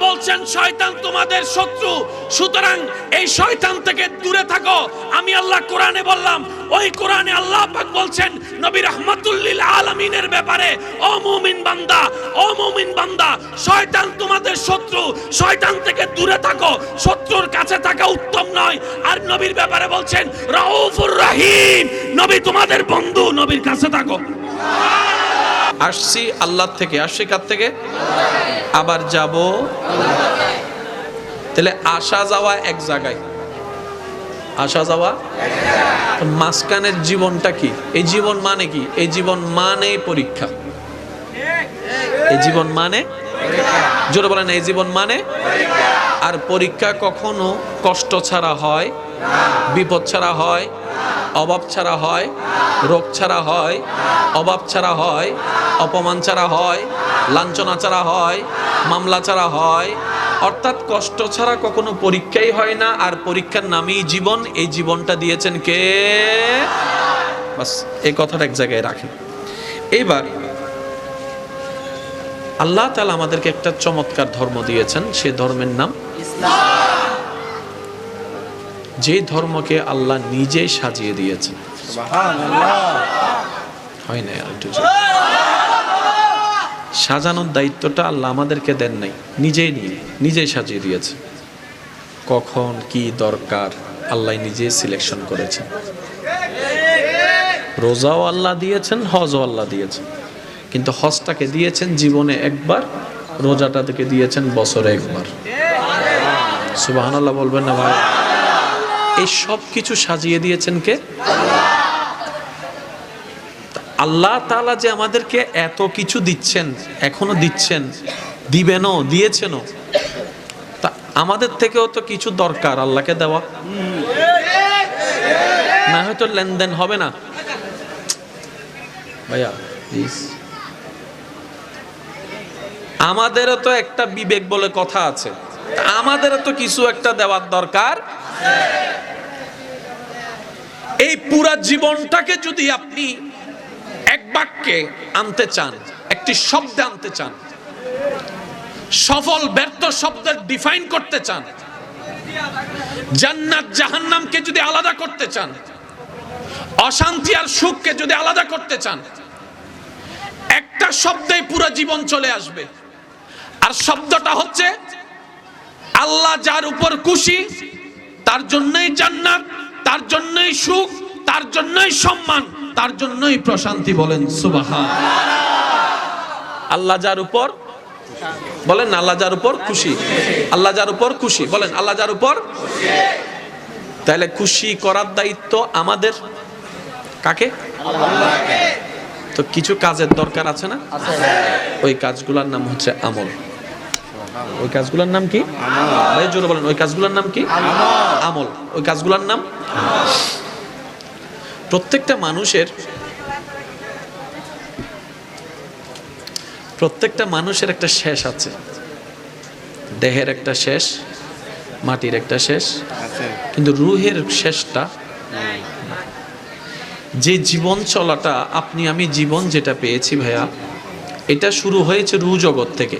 বলছেন, শয়তান তোমাদের শত্রু। সুতরাং এই শয়তান থেকে দূরে থাকো। আমি আল্লাহ কোরআনে বললাম, ওই কোরআনে আল্লাহ পাক বলছেন, নবী রহমাতুল্লিল আলামিনের ব্যাপারে, ও মুমিন বান্দা, ও মুমিন বান্দা, শয়তান তোমাদের শত্রু। শয়তান থেকে দূরে থাকো। শত্রুর কাছে থাকা উত্তম নয়। আর নবীর ব্যাপারে বলছেন, রাউফুর রহিম। নবী তোমাদের বন্ধু, নবীর কাছে থাকো। আসছি আল্লাহ থেকে, আসছি কার থেকে? আবার যাব। তাহলে আসা যাওয়া এক জায়গায়। আসা যাওয়া? মাঝখানের জীবনটা কি? এই জীবন মানে কি? এই জীবন মানে পরীক্ষা। এই জীবন মানে? জোরে বলেন, এই জীবন মানে? আর পরীক্ষা কখনো কষ্ট ছাড়া হয়, বিপদ ছাড়া হয় অভাব ছাড়া হয়, রোগ ছাড়া হয়, অভাব ছাড়া হয়, অপমান ছাড়া হয়, লাঞ্ছনা ছাড়া হয়, মামলা ছাড়া হয়। অর্থাৎ কষ্ট ছাড়া কখনো পরীক্ষাই হয় না, আর পরীক্ষার নামেই জীবন। এই জীবনটা দিয়েছেন কে? এই কথাটা এক জায়গায় রাখেন। এইবার আল্লাহ তালা আমাদেরকে একটা চমৎকার ধর্ম দিয়েছেন, সে ধর্মের নাম যে ধর্মকে আল্লাহ নিজেই সাজিয়ে একটু সাজানোর দায়িত্বটা আল্লাহ আমাদেরকে দেন নাই, নিজেই নিয়ে, নিজেই সাজিয়ে দিয়েছে। কখন, কি দরকার, আল্লাহ নিজেই সিলেকশন করেছেন। রোজাও আল্লাহ দিয়েছেন, হজও আল্লাহ দিয়েছেন। কিন্তু হজটাকে দিয়েছেন জীবনে একবার রোজাটা থেকে দিয়েছেন বছরে একবার। সুবাহান আল্লাহ বলবেন না ভাই। এই সব কিছু সাজিয়ে দিয়েছেন কে? আল্লাহ তাআলা যে আমাদেরকে এত কিছু দিচ্ছেন, এখনও দিচ্ছেন, দিবেনও, দিয়েছেনও, তা আমাদের থেকেও তো কিছু দরকার আল্লাহকে দেওয়া। না হয়তো লেনদেন হবে না। ভাইয়া আমাদেরও তো একটা বিবেক বলে কথা আছে। আমাদেরও তো কিছু একটা দেওয়ার দরকার। এই পুরা জীবনটাকে যদি আপনি এক বাক্যে আনতে চান, একটি শব্দে আনতে চান, সফল, ব্যর্থ শব্দের ডিফাইন করতে চান, জান্নাত, জাহান্নামকে যদি আলাদা করতে চান, অশান্তি আর সুখকে যদি আলাদা করতে চান, একটা শব্দেই পুরো জীবন চলে আসবে। আর শব্দটা হচ্ছে, আল্লাহ যার উপর খুশি, তার জন্যই জান্নাত। তার জন্যই সুখ, তার জন্যই সম্মান, তার জন্যই প্রশান্তি বলেন সুবাহা আল্লাহ যার উপর, বলেন আল্লাহ যার উপর খুশি। আল্লাহ যার উপর খুশি, বলেন আল্লাহ যার উপর তাহলে খুশি করার দায়িত্ব আমাদের। কাকে? তো কিছু কাজের দরকার আছে না? ওই কাজগুলোর নাম হচ্ছে আমল। ওই কাজগুলোর নাম কি? ভাই জোরে বলেন ওই কাজগুলোর নাম কি? আমল। ওই কাজগুলোর নাম? প্রত্যেকটা মানুষের প্রত্যেকটা মানুষের একটা শেষ আছে। দেহের একটা শেষ মাটির একটা শেষ কিন্তু রুহের শেষটা যে জীবন চলাটা আপনি আমি জীবন যেটা পেয়েছি ভাইয়া এটা শুরু হয়েছে রু জগৎ থেকে।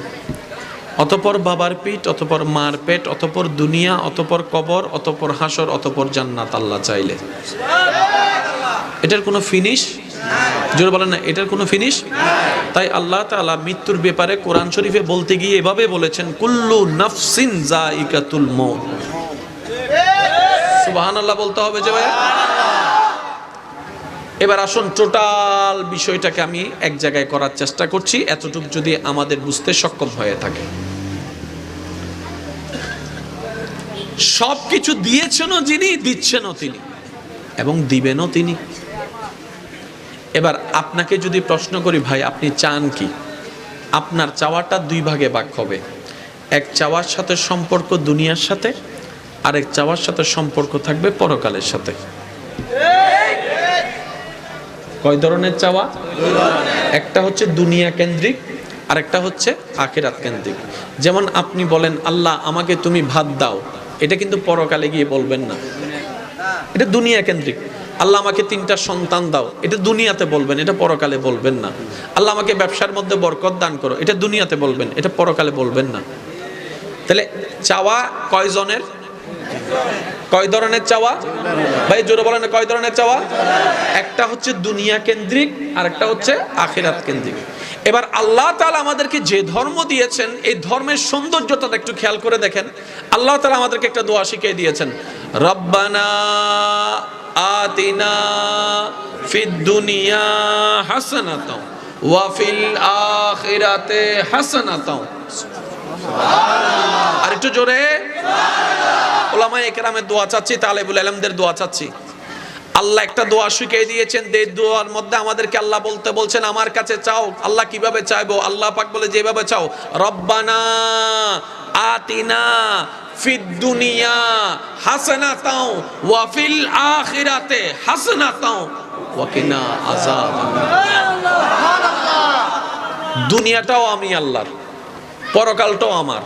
অতপর বাবার পিঠ, অতপর মার পেট, অতপর দুনিয়া, অতপর কবর, অতপর হাসর, অতপর জান্নাত আল্লাহ চাইলে। এটার কোনো ফিনিশ জোরে বলেন না, এটার কোনো ফিনিশ তাই আল্লাহ তাআলা মৃত্যুর ব্যাপারে কোরআন শরীফে বলতে গিয়ে এভাবে বলেছেন, কুল্লু নাফসিন জাইকাতুল মউত সুবহানাল্লাহ বলতে হবে যে ভাইয়া এবার আসুন, টোটাল বিষয়টাকে আমি এক জায়গায় করার চেষ্টা করছি, এতটুকু যদি আমাদের বুঝতে সক্ষম হয়ে থাকে। সব কিছু দিয়েছেনও যিনি, দিচ্ছেনও তিনি, এবং দিবেনও তিনি। এবার আপনাকে যদি প্রশ্ন করি, ভাই, আপনি চান কি? আপনার চাওয়াটা দুই ভাগে ভাগ হবে। এক চাওয়ার সাথে সম্পর্ক দুনিয়ার সাথে, আরেক চাওয়ার সাথে সম্পর্ক থাকবে পরকালের সাথে। কয় ধরনের চাওয়া? একটা হচ্ছে দুনিয়া কেন্দ্রিক, আরেকটা হচ্ছে আখেরাত কেন্দ্রিক। যেমন আপনি বলেন, আল্লাহ, আমাকে তুমি ভাত দাও। এটা কিন্তু পরকালে গিয়ে বলবেন না। এটা দুনিয়া কেন্দ্রিক। আল্লাহ, আমাকে তিনটা সন্তান দাও। এটা দুনিয়াতে বলবেন, এটা পরকালে বলবেন না। আল্লাহ, আমাকে ব্যবসার মধ্যে বরকত দান করো। এটা দুনিয়াতে বলবেন, এটা পরকালে বলবেন না। তাহলে চাওয়া কয়জনের? কয় ধরনের চাওয়া? ভাই, জোরে বলেন, কয় ধরনের চাওয়া? একটা হচ্ছে দুনিয়া কেন্দ্রিক আর একটা হচ্ছে আখিরাত কেন্দ্রিক। এবার আল্লাহ তাআলা আমাদেরকে যে ধর্ম দিয়েছেন, এই ধর্মের সৌন্দর্যটা একটু খেয়াল করে দেখেন। আল্লাহ তাআলা আমাদেরকে একটা দোয়া শিখিয়ে দিয়েছেন। রব্বানা আতিনা ফিদ দুনিয়া হাসানাতাও ওয়া ফিল আখিরাতে হাসানাতাও। আর একটু জোরে। ওলামা একরামের দোয়া চাচ্ছি, তালেবুল আলমদের দোয়া চাচ্ছি। আল্লাহ একটা দোয়া শিখিয়ে দিয়েছেন, যে দোয়ার মধ্যে আমাদেরকে আল্লাহ বলতে বলছেন, আমার কাছে চাও, আল্লাহ কীভাবে চাইব? আল্লাহ পাক বলে, যেভাবে চাও। রব্বানা আতিনা ফিদ দুনিয়া হাসানাতাও ওয়া ফিল আখিরাতে হাসানাতাও ওয়া কিনা আযাব দুনিয়াটাও আমি আল্লাহর, পরকালটাও আমার,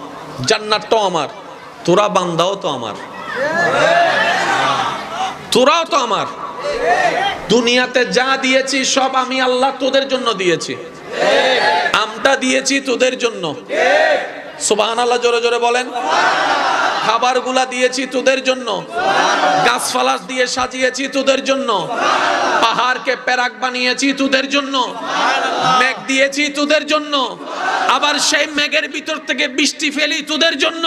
জান্নাতটাও আমার। তোরা বান্দাও তো আমার। তোরাও তো আমার। দুনিয়াতে যা দিয়েছি, সব আমি আল্লাহ তোদের জন্য দিয়েছি। আমটা দিয়েছি তোদের জন্য। সুবাহান আল্লাহ জোরে জোরে বলেন। খাবারগুলা দিয়েছি তোদের জন্য। গাছপালা দিয়ে সাজিয়েছি তোদের জন্য। পাহাড়কে প্যারাক বানিয়েছি তোদের জন্য। মেঘ দিয়েছি তোদের জন্য। আবার সেই মেঘের ভিতর থেকে বৃষ্টি ফেলি তোদের জন্য।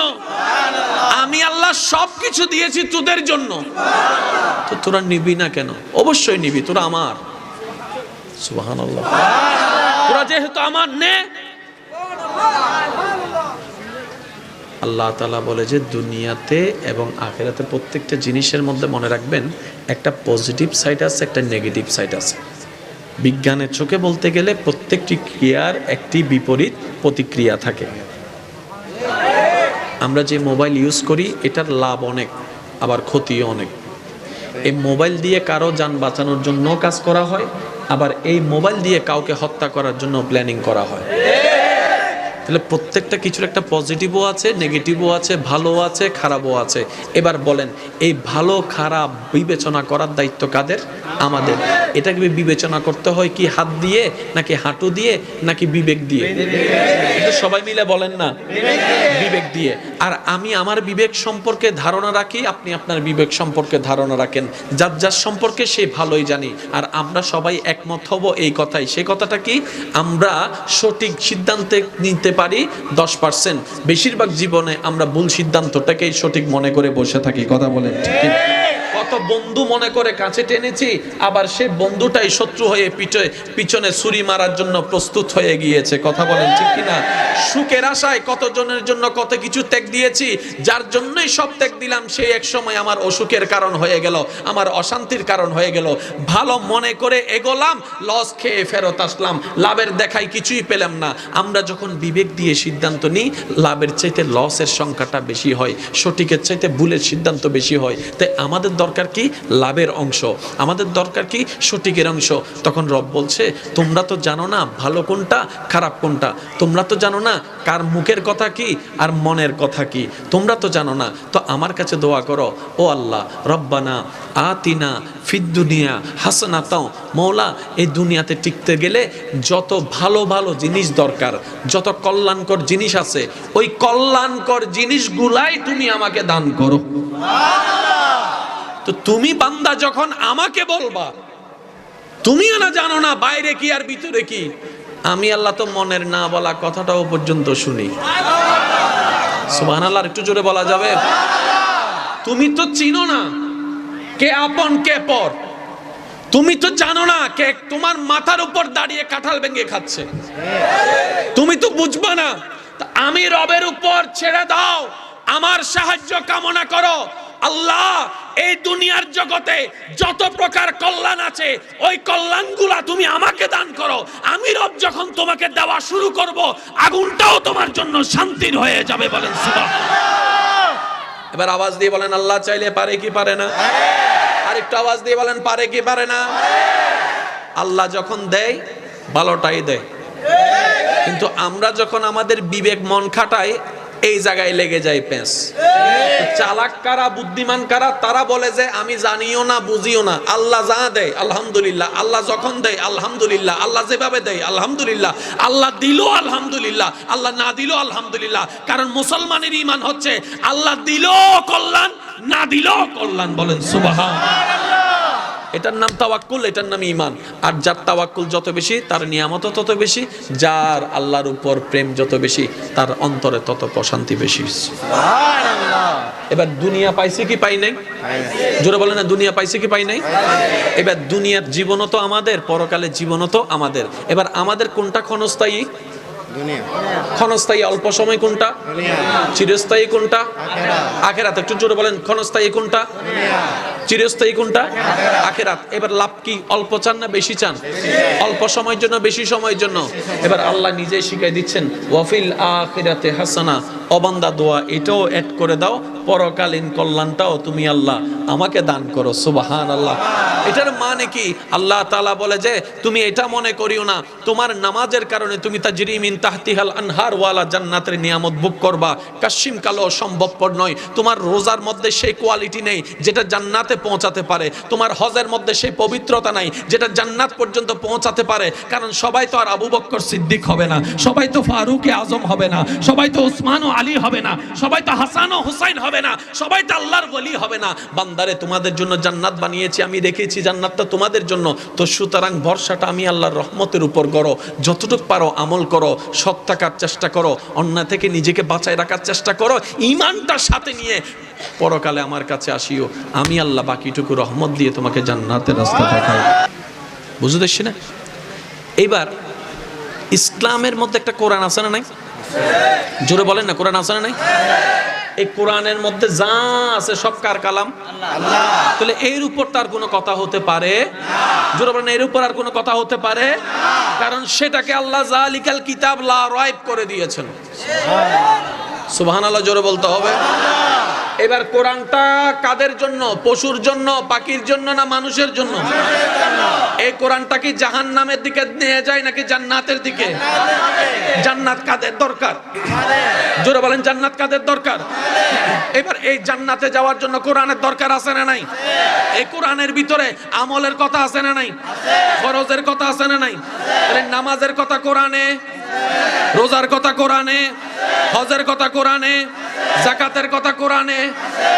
আমি আল্লাহ সব কিছু দিয়েছি তোদের জন্য। তো তোরা নিবি না কেন? অবশ্যই নিবি, তোরা আমার। তোরা যেহেতু আমার নে। আল্লাহ তালা বলে যে, দুনিয়াতে এবং আখেরাতে প্রত্যেকটা জিনিসের মধ্যে মনে রাখবেন, একটা পজিটিভ সাইড আছে, একটা নেগেটিভ সাইড আছে। বিজ্ঞানের চোখে বলতে গেলে প্রত্যেকটি ক্রিয়ার একটি বিপরীত প্রতিক্রিয়া থাকে। আমরা যে মোবাইল ইউজ করি, এটার লাভ অনেক, আবার ক্ষতিও অনেক। এই মোবাইল দিয়ে কারও যান বাঁচানোর জন্য কাজ করা হয়, আবার এই মোবাইল দিয়ে কাউকে হত্যা করার জন্য প্ল্যানিং করা হয়। তাহলে প্রত্যেকটা কিছুর একটা পজিটিভও আছে নেগেটিভও আছে ভালো আছে, খারাপও আছে। এবার বলেন, এই ভালো, খারাপ বিবেচনা করার দায়িত্ব কাদের? আমাদের। এটাকে বিবেচনা করতে হয় কি হাত দিয়ে, নাকি হাঁটু দিয়ে, নাকি বিবেক দিয়ে? সবাই মিলে বলেন না, বিবেক দিয়ে। আর আমি আমার বিবেক সম্পর্কে ধারণা রাখি, আপনি আপনার বিবেক সম্পর্কে ধারণা রাখেন। যার যার সম্পর্কে সে ভালোই জানি। আর আমরা সবাই একমত হব এই কথাই। সেই কথাটা কি? আমরা সঠিক সিদ্ধান্তে নিতে পারি দশ পার্সেন্ট বেশিরভাগ জীবনে আমরা ভুল সিদ্ধান্তটাকেই সঠিক মনে করে বসে থাকি, কথা বলেন, ঠিক? কত বন্ধু মনে করে কাছে টেনেছি, আবার সে বন্ধুটাই শত্রু হয়ে পিঠে, পিছনে ছুরি মারার জন্য প্রস্তুত হয়ে গিয়েছে। কথা বলেন ঠিক কিনা? সুখের আশায় কতজনের জন্য কত কিছু ত্যাগ দিয়েছি, যার জন্যই সব ত্যাগ দিলাম সেই এক সময় আমার অসুখের কারণ হয়ে গেল, আমার অশান্তির কারণ হয়ে গেল। ভালো মনে করে এগোলাম লস খেয়ে ফেরত আসলাম। লাভের দেখাই কিছুই পেলাম না। আমরা যখন বিবেক দিয়ে সিদ্ধান্ত নিই, লাভের চাইতে লসের সংখ্যাটা বেশি হয়, সঠিকের চাইতে ভুলের সিদ্ধান্ত বেশি হয়। তাই আমাদের দরকার কি? লাভের অংশ। আমাদের দরকার কি? সঠিকের অংশ। তখন রব বলছে, তোমরা তো জানো না ভালো কোনটা, খারাপ কোনটা। তোমরা তো জানো না কার মুখের কথা কি আর মনের কথা কি। তোমরা তো জানো না। তো আমার কাছে দোয়া করো, ও আল্লাহ, রব্বানা আতিনা ফিদ্দুনিয়া হাসানা তাও মৌলা এই দুনিয়াতে টিকতে গেলে যত ভালো ভালো জিনিস দরকার, যত কল্যাণকর জিনিস আছে, ওই কল্যাণকর জিনিসগুলাই তুমি আমাকে দান করো। তো তুমি বান্দা যখন আমাকে বলবা, তুমিও না জানো না বাইরে কি আর ভিতরে কি। আমি আল্লাহ তো মনের না বলা কথাটাও পর্যন্ত শুনি। আল্লাহ একটু জোরে বলা যাবে? তুমি তো চিনো না কে আপন, কে পর। তুমি তো জানো না কে তোমার মাথার উপর দাঁড়িয়ে কাঁঠাল ভেঙে খাচ্ছে। তুমি তো বুঝবা না। আমি রবের উপর ছেড়ে দাও। আমার সাহায্য কামনা করো। আল্লাহ, এই দুনিয়ার জগতে যত প্রকার কল্যাণ আছে, ওই কল্যাণগুলা তুমি আমাকে দান করো। আমি রব যখন তোমাকে দেওয়া শুরু করব, আগুনটাও তোমার জন্য শান্তির হয়ে যাবে বলেন। এবার আওয়াজ দিয়ে বলেন, আল্লাহ চাইলে পারে কি পারে না? আরেকটু আওয়াজ দিয়ে বলেন, পারে কি পারে না? আল্লাহ যখন দেয়, ভালোটাই দেয়। কিন্তু আমরা যখন আমাদের বিবেক মন খাটাই এই জায়গায় লেগে যায় পেঁচ চালাক কারা, বুদ্ধিমান কারা, তারা বলে যে, আমি জানিও না, বুঝিও না। আল্লাহ যা দেয়, আলহামদুলিল্লাহ। আল্লাহ যখন দেয়, আলহামদুলিল্লাহ। আল্লাহ যেভাবে দেয়, আলহামদুলিল্লাহ। আল্লাহ দিল, আলহামদুলিল্লাহ। আল্লাহ না দিল, আলহামদুলিল্লাহ। কারণ মুসলমানের ইমান হচ্ছে, আল্লাহ দিল, কল্যাণ, না দিল, কল্যাণ বলেন, সুবাহান। এটার নাম তাওয়াক্কুল এটার নাম ইমান আর যার তাওয়াক্কুল যত বেশি তার নিয়ামত তত বেশি। যার আল্লাহর উপর প্রেম যত বেশি তার অন্তরে তত প্রশান্তি বেশি। এবার দুনিয়া পাইছে কি পাই নাই? জোরে বলে না দুনিয়া পাইছে কি পাই নাই? এবার দুনিয়ার জীবনও তো আমাদের পরকালের জীবনও তো আমাদের। এবার আমাদের কোনটা ক্ষণস্থায়ী? ক্ষণস্থায়ী অল্প সময় কোনটা? চিরস্থায়ী কোনটা? আখেরাত। একটু জোরে বলেন ক্ষণস্থায়ী কোনটা? চিরস্থায়ী কোনটা? আখেরাত। এবার লাভ কি? অল্প চান না বেশি চান? অল্প সময়ের জন্য বেশি সময়ের জন্য। এবার আল্লাহ নিজেই শিখাই দিচ্ছেন ওয়াফিল আখেরাতে হাসানা অবান্দা দোয়া, এটাও অ্যাড করে দাও, পরকালীন কল্যাণটাও তুমি আল্লাহ আমাকে দান করো সুবাহান আল্লাহ এটার মানে কি? আল্লাহ তাআলা বলে যে, তুমি এটা মনে করিও না, তোমার নামাজের কারণে তুমি তাজরিমিন তাহতিহাল আনহার ওয়ালা জান্নাতের নিয়ামত বুক করবা। কাশিম কালো সম্ভবপর নয়, তোমার রোজার মধ্যে সেই কোয়ালিটি নেই, যেটা জান্নাতে পৌঁছাতে পারে। তোমার হজের মধ্যে সেই পবিত্রতা নাই, যেটা জান্নাত পর্যন্ত পৌঁছাতে পারে। কারণ সবাই তো আর আবু বক্কর সিদ্দিক হবে না, সবাই তো ফারুক আজম হবে না, সবাই তো ওসমান ও আলী হবে না, সবাই তো হাসান ও হুসাইন হবে না, সবাই তো আল্লাহর বলি হবে না। বান্দারে, তোমাদের জন্য জান্নাত বানিয়েছি, আমি রেখেছি জান্নাতটা তোমাদের জন্য। তো সুতরাং ভরসাটা আমি আল্লাহর রহমতের উপর করো, যতটুক পারো আমল করো সৎ থাকার চেষ্টা করো, অন্যায় থেকে নিজেকে বাঁচায় রাখার চেষ্টা করো ইমানটা সাথে নিয়ে পরকালে আমার কাছে আসিও। আমি আল্লাহ বাকিটুকু রহমত দিয়ে তোমাকে জান্নাতের রাস্তা দেখাই। বুঝতে না এইবার ইসলামের মধ্যে একটা কোরআন আছে না নাই? জোরে বলেন না, কোরআন আছে না নাই? এই কোরআনের মধ্যে যা আছে সব কার কালাম? তাহলে এর উপর তার কোনো কথা হতে পারে? জোরে বলেন, এর উপর আর কোনো কথা হতে পারে? কারণ সেটাকে আল্লাহ জালিকাল কিতাব লা রাইব করে দিয়েছেন। সুবহানাল্লাহ, জোরে বলতে হবে। এবার কোরআনটা কাদের জন্য? পশুর জন্য, পাখির জন্য না মানুষের জন্য? এই কোরআনটা কি জাহান নামের দিকে নিয়ে যায় নাকি জান্নাতের দিকে? জান্নাত কাদের দরকার? জোরে বলেন, জান্নাত কাদের দরকার? এবার এই জান্নাতে যাওয়ার জন্য কোরআনের দরকার আছে না নাই? এই কোরআনের ভিতরে আমলের কথা আছে না নাই? ফরজের কথা আছে না নাই? নামাজের কথা কোরআনে, রোজার কথা কোরআনে, হজের কথা কোরআনে, জাকাতের কথা কোরআনে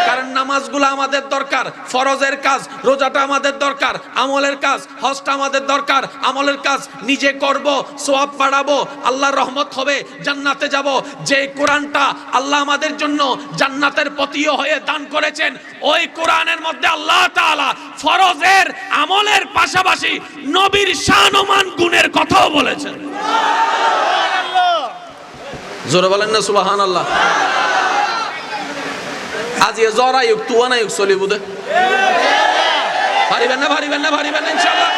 কারণ নামাজগুলো আমাদের দরকার ফরজের কাজ রোজাটা আমাদের দরকার আমলের কাজ হজটা আমাদের দরকার আমলের কাজ নিজে করব সোয়াব বাড়াবো আল্লাহর রহমত হবে জান্নাতে যাব। যে কোরআনটা আল্লাহ আমাদের জন্য জান্নাতের পতিও হয়ে দান করেছেন ওই কোরআনের মধ্যে আল্লাহ তাআলা ফরজের আমলের পাশাপাশি নবীর শানমান গুণের কথাও বলেছেন। জোরে বলেন না সুবাহান আল্লাহ আজ এ জরা ইউক তুয়া না ইউক চলি বুদে পারিবেন না পারিবেন না পারিবেন না ইনশাআল্লাহ।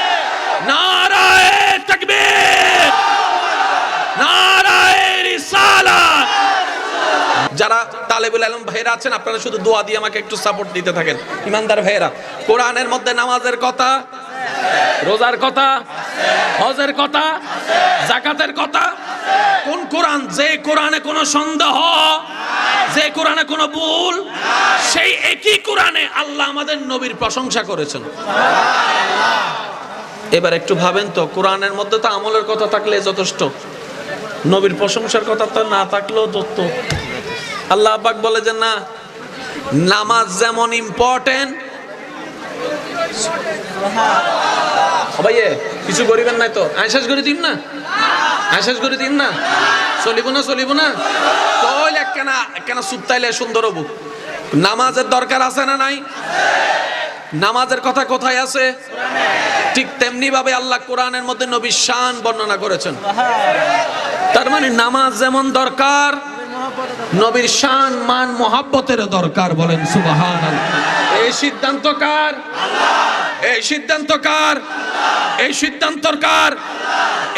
নারায়ে তাকবীর। নারায়ে রিসালাত। যারা তালেবুল আলম ভাইরা আছেন, আপনারা শুধু দোয়া দিয়ে আমাকে একটু সাপোর্ট দিতে থাকেন। ইমানদার ভাইরা কোরআনের মধ্যে নামাজের কথা, রোজার কথা, হজের কথা জাকাতের কথা কোন কোরআন? যে কোরআনে কোনো সন্দেহ, যে কোরআনে কোনো ভুল, সেই একই কোরআনে আল্লাহ আমাদের নবীর প্রশংসা করেছেন। এবার একটু ভাবেন তো, কোরআনের মধ্যে তো আমলের কথা থাকলে যথেষ্ট। নবীর প্রশংসার কথা তো না থাকলেও যত আল্লাহ আব্বাক বলে যে, না, নামাজ যেমন ইম্পর্টেন্ট ভাইয়ে কিছু করিবেন নাই তো? করে না? করে না? চলিব না চলিব না? সুপ্তাইলে সুন্দর হব? নামাজের দরকার আছে না নাই? নামাজের কথা কোথায় আছে? ঠিক তেমনি ভাবে আল্লাহ কোরআনের মধ্যে নবী শান বর্ণনা করেছেন। তার মানে নামাজ যেমন দরকার নবীর শান, মান, মোহাব্বতের দরকার বলেন সুবাহান এই সিদ্ধান্ত কার? এই সিদ্ধান্ত কার? এই সিদ্ধান্ত কার?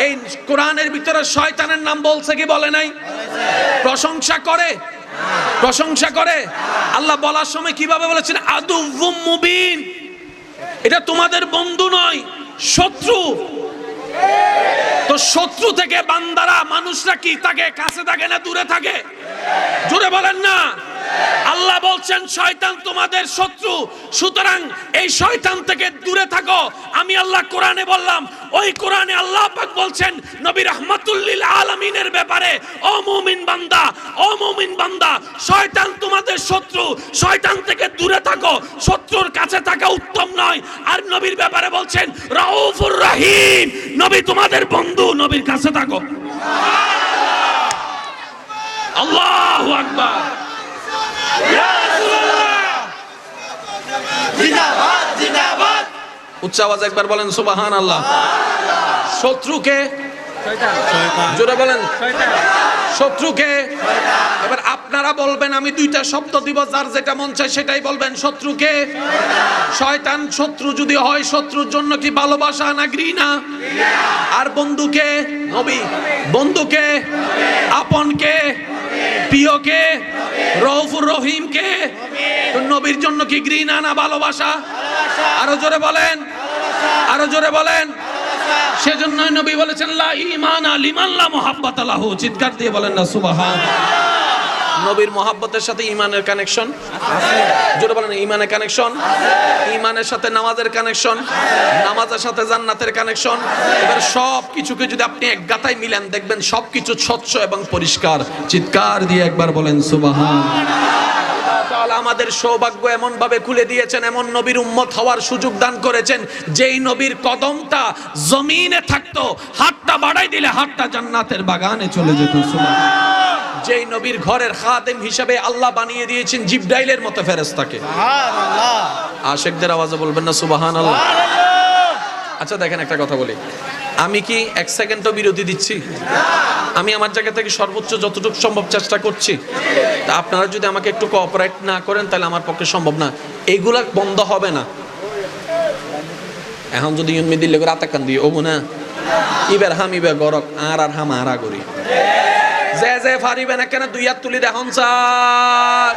এই কোরআনের ভিতরে শয়তানের নাম বলছে কি বলে নাই? প্রশংসা করে? প্রশংসা করে? আল্লাহ বলার সময় কীভাবে বলেছেন? আদু মুবিন। এটা তোমাদের বন্ধু নয়, শত্রু। তো শত্রু থেকে বান্দারা, মানুষরা কি তাকে কাছে থাকে না দূরে থাকে? জোরে বলেন না। আল্লাহ বলছেন, শয়তান তোমাদের শত্রু। সুতরাং এই শয়তান থেকে দূরে থাকো। আমি আল্লাহ কোরআনে বললাম, ওই কোরআনে আল্লাহ পাক বলছেন, নবী রহমাতুল্লিল আলামিনের ব্যাপারে, ও মুমিন বান্দা, ও মুমিন বান্দা, শয়তান তোমাদের শত্রু। শয়তান থেকে দূরে থাকো। শত্রুর কাছে থাকা উত্তম নয়। আর নবীর ব্যাপারে বলছেন, রাউফুর রহিম। নবী তোমাদের বন্ধু, নবীর কাছে থাকো। আল্লাহু আকবার। উচ্চ আওয়াজ একবার বলেন সুবাহান আল্লাহ শত্রুকে জোরে বলেন। শত্রুকে এবার আপনারা বলবেন আমি দুইটা শব্দ দিব যার যেটা মন চায় সেটাই বলবেন। শত্রুকে শয়তান। শত্রু যদি হয় শত্রুর জন্য কি ভালোবাসা না ঘৃণা? আর বন্ধুকে? নবী। বন্ধুকে? আপনকে? প্রিয়কে? রৌফুর রহিম কে? নবীর জন্য কি ঘৃণা না ভালোবাসা? আরও জোরে বলেন। আরও জোরে বলেন। সেজন্য নবী বলেছেন, লা ইমান আলিমান্লা মুহাব্বাত লাহু। চিৎকার দিয়ে বলেন না, সুবহান। নবীর মহাব্বতের সাথে ইমানের কানেকশন জোরে বলেন ইমানের কানেকশন ইমানের সাথে নামাজের কানেকশন নামাজের সাথে জান্নাতের কানেকশন এবার সব কিছুকে যদি আপনি এক গাতায় মিলেন, দেখবেন সব কিছু স্বচ্ছ এবং পরিষ্কার। চিৎকার দিয়ে একবার বলেন সুবহান আমাদের সৌভাগ্য এমন ভাবে খুলে দিয়েছেন, এমন নবীর উম্মত হওয়ার সুযোগ দান করেছেন, যেই নবীর কদমটা জমিনে থাকতো, হাতটা বাড়াই দিলে হাতটা জান্নাতের বাগানে চলে যেত সুবহান যেই নবীর ঘরের খাদেম হিসাবে আল্লাহ বানিয়ে দিয়েছেন জিবরাইলের মতো সুবহানাল্লাহ। আশেকদের আওয়াজে বলবেন না সুবাহান আল্লাহ আচ্ছা দেখেন একটা কথা বলি। আমি কি এক সেকেন্ডও বিরতি দিচ্ছি? আমি আমার জায়গা থেকে সর্বোচ্চ যতটুকু সম্ভব চেষ্টা করছি। তা আপনারা যদি আমাকে একটু কোঅপারেট না করেন তাহলে আমার পক্ষে সম্ভব না। এইগুলা বন্ধ হবে না। এখন যদি ইউন দিলে রাতে কান দিয়ে ওবো না। ইবার হাম ইবার গরক আর আর হাম আরা করি। যে যে ফারিবেন কেন দুই তুলি দেখুন স্যার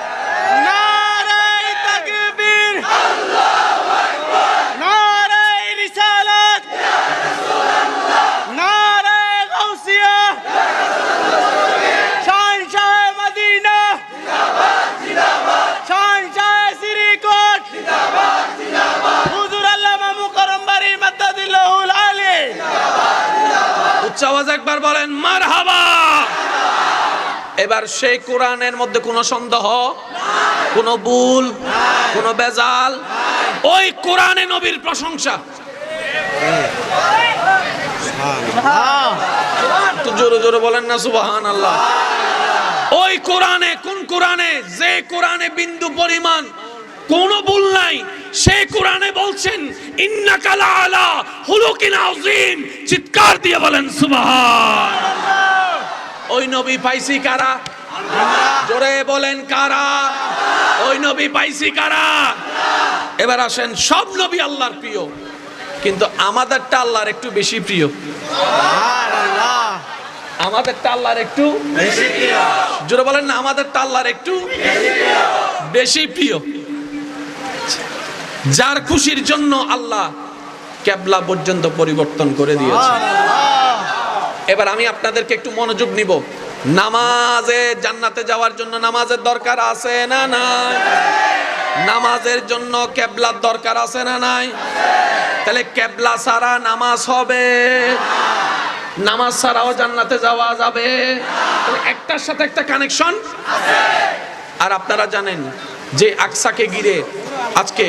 তাকবীর আল্লাহু আকবার নারায়ে রিসালাত নারায়ে গাউসিয়া শান শাহ মদিনা জিন্দাবাদ জিন্দাবাদ শান শাহ সিরিকোট জিন্দাবাদ জিন্দাবাদ হুজুর আল্লামা মুকাররম বাড়ি মাদ্দাদিল্লাহুল আলী উচ্চ আওয়াজ একবার বলেন মারহাবা এবার সেই কোরআনের মধ্যে কোনো সন্দেহ, কোনো ভুল, কোনো বেজাল, ওই কোরআনে নবীর প্রশংসা। জোরে জোরে বলেন না সুবাহান আল্লাহ ওই কোরআনে, কোন কোরআনে? যে কোরআনে বিন্দু পরিমাণ কোন ভুল নাই, সেই কোরআনে বলছেন, ইন্নাকা লাআলা হুলুকিন আযীম। চিৎকার দিয়ে বলেন, সুবহান। ওই নবী পাইছি কারা? জোরে বলেন কারা? ওই নবী পাইছি কারা? এবার আসেন, সব নবী আল্লাহর প্রিয়, কিন্তু আমাদেরটা আল্লাহর একটু বেশি প্রিয়। আমাদেরটা আল্লাহর একটু জোরে বলেন না, আমাদেরটা আল্লাহর একটু বেশি প্রিয়। যার খুশির জন্য আল্লাহ ক্যাবলা পর্যন্ত পরিবর্তন করে দিয়েছে। এবার আমি আপনাদেরকে একটু মনোযোগ নিব। নামাজে জান্নাতে যাওয়ার জন্য নামাজের দরকার আছে না নাই? নামাজের জন্য কেবলার দরকার আছে না নাই? তাহলে কেবলা সারা নামাজ হবে। নামাজ ছাড়াও জান্নাতে যাওয়া যাবে। একটার সাথে একটা কানেকশন আর আপনারা জানেন যে আকসাকে ঘিরে আজকে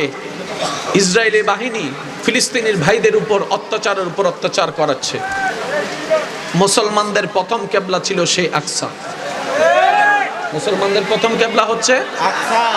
ইসরায়েলি বাহিনী ফিলিস্তিনির ভাইদের উপর অত্যাচারের উপর অত্যাচার করাচ্ছে। মুসলমানদের প্রথম কেবলা ছিল সেই আকসা। মুসলমানদের প্রথম কেবলা হচ্ছে আকসা।